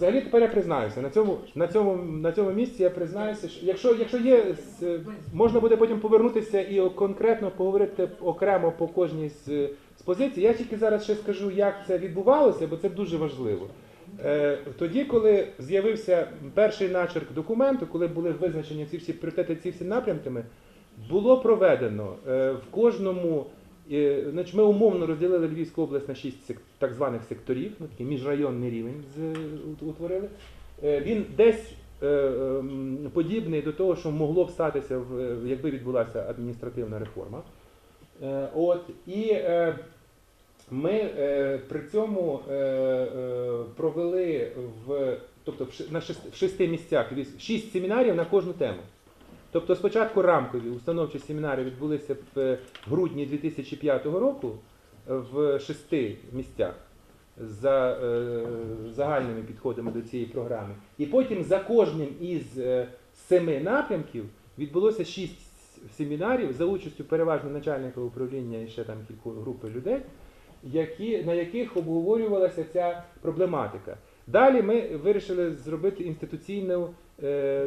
Взагалі тепер я признаюся. На цьому, на цьому, на цьому місці я признаюся, що якщо, якщо є, можна буде потім повернутися і конкретно поговорити окремо по кожній з, з позицій. Я тільки зараз ще скажу, як це відбувалося, бо це дуже важливо. Е, тоді, коли з'явився перший начерк документу, коли були визначені ці всі пріоритети, ці всі напрямками, було проведено е, в кожному. Значить, ми умовно розділили Львівську область на шість так званих секторів, ну, такий міжрайонний рівень утворили. Е, Він десь е, ем, подібний до того, що могло б статися, якби відбулася адміністративна реформа. Е, От, і ми при цьому провели в, тобто в шести місцях шість семінарів на кожну тему. Тобто спочатку рамкові установчі семінари відбулися в грудні 2005 року в шести місцях за е, загальними підходами до цієї програми. І потім за кожним із е, семи напрямків відбулося шість семінарів за участю переважно начальника управління і ще там кількох групи людей, які, на яких обговорювалася ця проблематика. Далі ми вирішили зробити інституційну, е,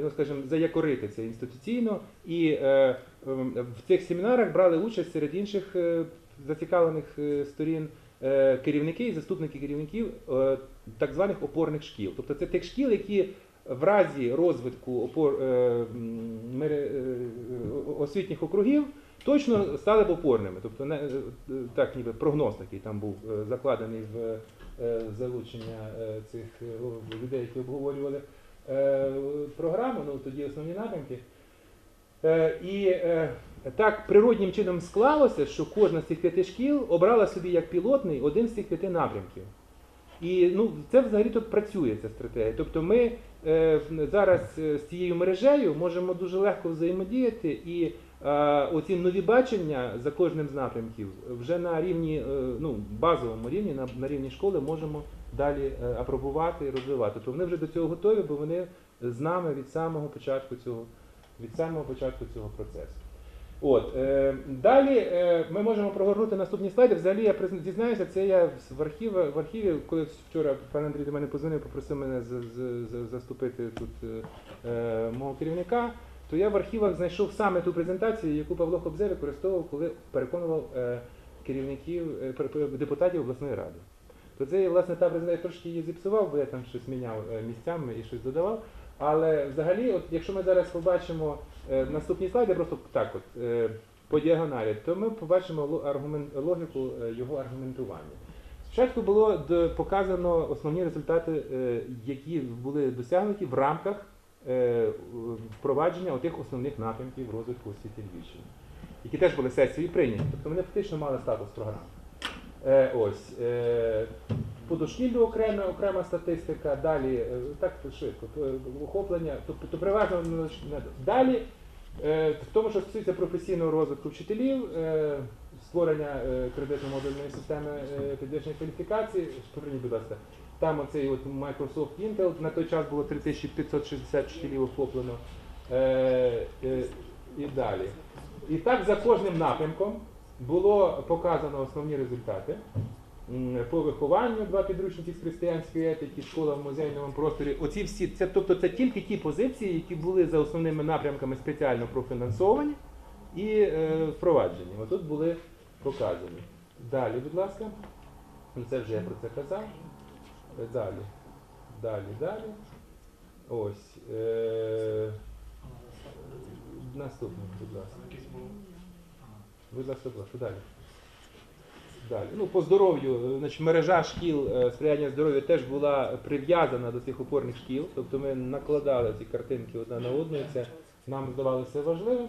ну скажімо, заякорити це інституційно, і е, ем, в цих семінарах брали участь серед інших е, зацікавлених е, сторін е, керівники і заступники керівників е, так званих опорних шкіл. Тобто це тих шкіл, які в разі розвитку опор, е, е, освітніх округів точно стали б опорними. Тобто не, е, так ніби прогноз такий там був е, закладений в е, залучення е, цих е, людей, які обговорювали е, програму, ну тоді основні напрямки. Е, І е, так природнім чином склалося, що кожна з цих п'яти шкіл обрала собі як пілотний один з цих п'яти напрямків. І ну, це взагалі тут працює ця стратегія. Тобто ми е, зараз е, з цією мережею можемо дуже легко взаємодіяти і е, оці нові бачення за кожним з напрямків вже на рівні, е, ну, базовому рівні, на, на рівні школи можемо далі е, апробувати і розвивати. Тобто вони вже до цього готові, бо вони з нами від самого початку цього, від самого початку цього процесу. От, е, далі е, ми можемо прогорнути наступні слайди. Взагалі я дізнаюся, це я в архіві, в архіві, коли вчора пан Андрій до мене позвонив, попросив мене за- за- за- заступити тут е, е, мого керівника, то я в архівах знайшов саме ту презентацію, яку Павло Хобзе використовував, коли переконував е, керівників е, депутатів обласної ради. То це власне та презентація трошки її зіпсував, бо я там щось міняв е, місцями і щось додавав. Але взагалі, от якщо ми зараз побачимо наступні слайди, просто так от по діагоналі, то ми побачимо логіку його аргументування. Спочатку було показано основні результати, які були досягнуті в рамках впровадження отих основних напрямків розвитку освіти Львівщини, які теж були сесією прийняті. Тобто вони фактично мали статус програми. Е, ось. Е, по дошкіллю окрема, окрема статистика, далі е, так швидко, е, охоплення, тобто то переважно далі, е, в тому, що стосується професійного розвитку вчителів, е, створення е, кредитно-модульної системи е, підвищення кваліфікації, поверніть, будь ласка, там оцей от Microsoft Intel, на той час було 3560 вчителів охоплено. Е, е, і далі. І так за кожним напрямком було показано основні результати. По вихованню два підручники з християнської етики, школа в музейному просторі. Оці всі, це, тобто це тільки ті позиції, які були за основними напрямками спеціально профінансовані і е, впроваджені. Отут були показані. Далі, будь ласка. Ну, Це вже я про це казав. Далі. Далі, далі. Ось. Е, наступний, будь ласка. Будь ласка, будь ласка, далі. Далі. Ну, по здоров'ю, значить, мережа шкіл е, сприяння здоров'ю теж була прив'язана до цих опорних шкіл. Тобто ми накладали ці картинки одна на одну, і це нам здавалося важливим.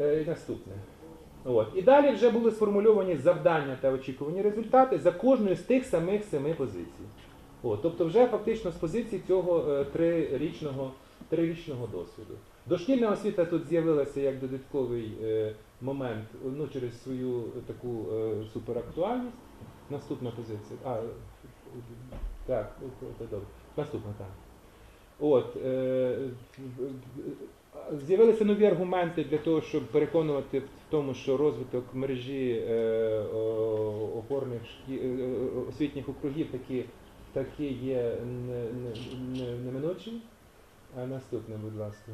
Е, І наступне. От. І далі вже були сформульовані завдання та очікувані результати за кожною з тих самих семи позицій. От. Тобто вже фактично з позиції цього е, трирічного, трирічного досвіду. Дошкільна освіта тут з'явилася як додатковий е, момент ну, через свою таку е, суперактуальність. Наступна позиція. А, так, добре. Наступна, так. От, е, з'явилися нові аргументи для того, щоб переконувати в тому, що розвиток мережі е, опорних е, освітніх округів такі, такі є не- не- А наступне, будь ласка.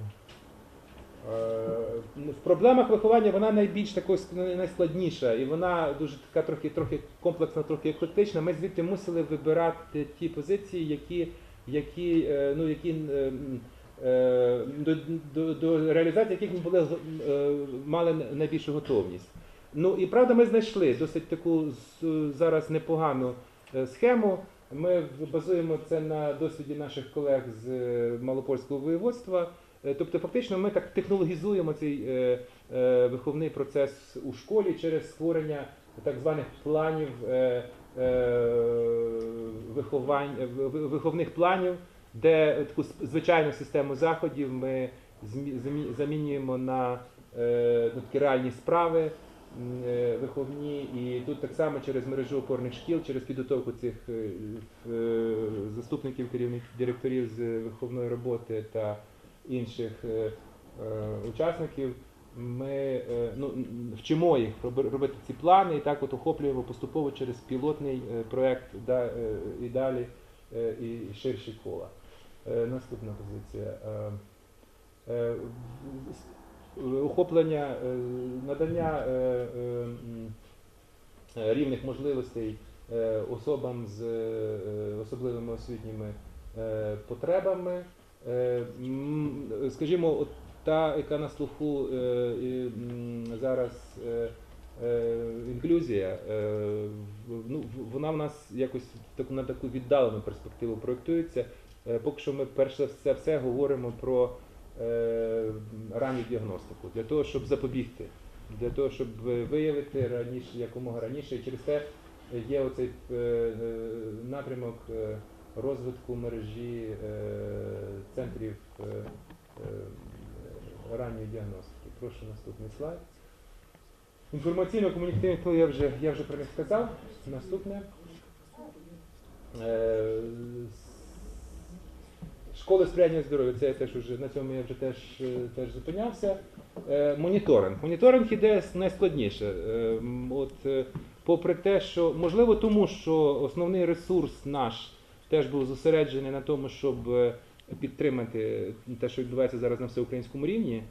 Е, В проблемах виховання вона найбільш такою найскладніша, і вона дуже така трохи, трохи комплексна, трохи еклектична. Ми звідти мусили вибирати ті позиції, які, які, ну, які до, до, до реалізації яких ми були е, мали найбільшу готовність. Ну і правда, ми знайшли досить таку зараз непогану е, схему. Ми базуємо це на досвіді наших колег з е, Малопольського воєводства. Е, Тобто, фактично, ми так технологізуємо цей е, е, виховний процес у школі через створення так званих планів е, е, виховань, е, ви- ви- виховних планів, де таку звичайну систему заходів ми замінюємо на ну, такі реальні справи е, виховні. І тут так само через мережу опорних шкіл, через підготовку цих е, заступників керівних директорів з виховної роботи та інших учасників. Ми ну, вчимо їх роби- робити ці плани і так от охоплюємо поступово через пілотний е, і далі і ширші кола. Е, Наступна позиція. Охоплення, е, надання е, е, рівних можливостей особам з особливими освітніми потребами. Скажімо, та, яка на слуху зараз інклюзія, ну, вона в нас якось на таку віддалену перспективу проєктується. Е, Поки що ми перш за все, все говоримо про е, ранню діагностику, для того, щоб запобігти, для того, щоб виявити раніше, якомога раніше. І через те є оцей е, напрямок розвитку мережі центрів ранньої діагностики. Прошу наступний слайд. Інформаційно-комунікативний тил я вже, я вже про них сказав. Наступне. Школи сприяння здоров'ю, це я теж уже на цьому я вже теж, е, теж зупинявся. Е, Моніторинг. Моніторинг іде найскладніше. Е, От, е, попри те, що можливо тому, що основний ресурс наш теж був зосереджений на тому, щоб е, підтримати те, що відбувається зараз на всеукраїнському рівні.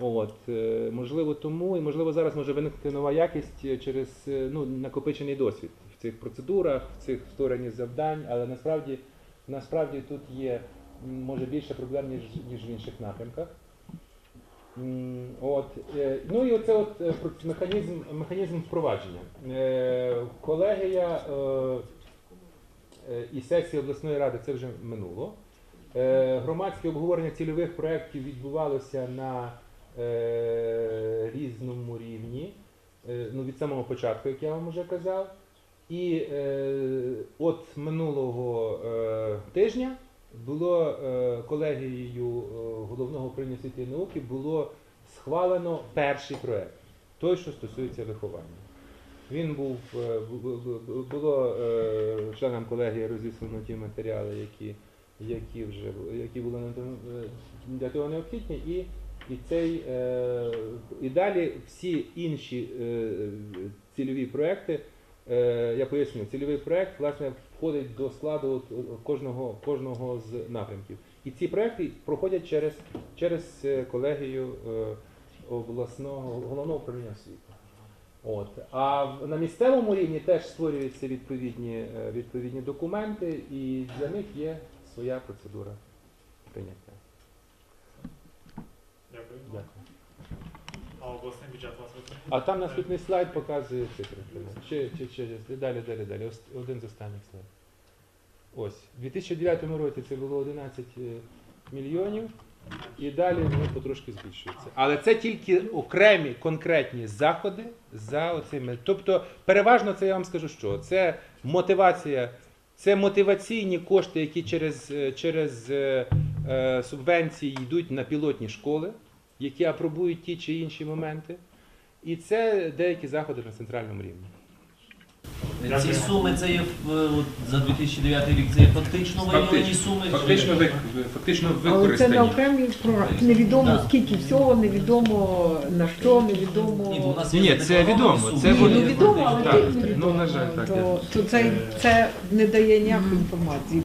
От, е, можливо, тому і можливо зараз може виникнути нова якість через ну, накопичений досвід в цих процедурах, в цих створенні завдань, але насправді, насправді тут є може більше проблем, ніж, ніж в інших напрямках. От, е, ну і оце от е, механізм, механізм впровадження. Е, Колегія і сесія обласної ради це вже минуло. Громадське обговорення цільових проєктів відбувалося на різному рівні, ну, від самого початку, як я вам вже казав. І от минулого тижня було е, колегією е, головного управління освіти і науки було схвалено перший проект, той, що стосується виховання. Він був е, бу- бу- бу- було членам колегії розіслано ті матеріали, які, які вже які були для того необхідні, і, і цей і далі всі інші цільові проекти. Я поясню, цільовий проект власне входить до складу кожного, кожного з напрямків. І ці проекти проходять через, через е, колегію е, обласного головного управління освіти. От. А на місцевому рівні теж створюються відповідні, е, відповідні документи, і для них є своя процедура прийняття. Обласний бюджет вас? А там наступний слайд показує цифри. Ще, ще, ще. Далі, далі, далі. Один з останніх слайдів. Ось. У 2009 році це було 11 е, мільйонів, і далі воно потрошки збільшується. Але це тільки окремі конкретні заходи за оцими. Тобто, переважно це я вам скажу, що це мотивація. Це мотиваційні кошти, які через, е, через е, е, субвенції йдуть на пілотні школи, які апробують ті чи інші моменти. І це деякі заходи на центральному рівні. Ці суми це є е, за 2009 рік, це є фактично виявлені суми. Фактично, ви, фактично Але це на використані. окремі програми. Невідомо Да. скільки всього, невідомо на що, невідомо. Ні, у нас Ні, це відомо, суми. це Ні, вони- ну відомо, але Так, тих невідомо. ну, на жаль, так, То, то це, це не дає ніякої інформації.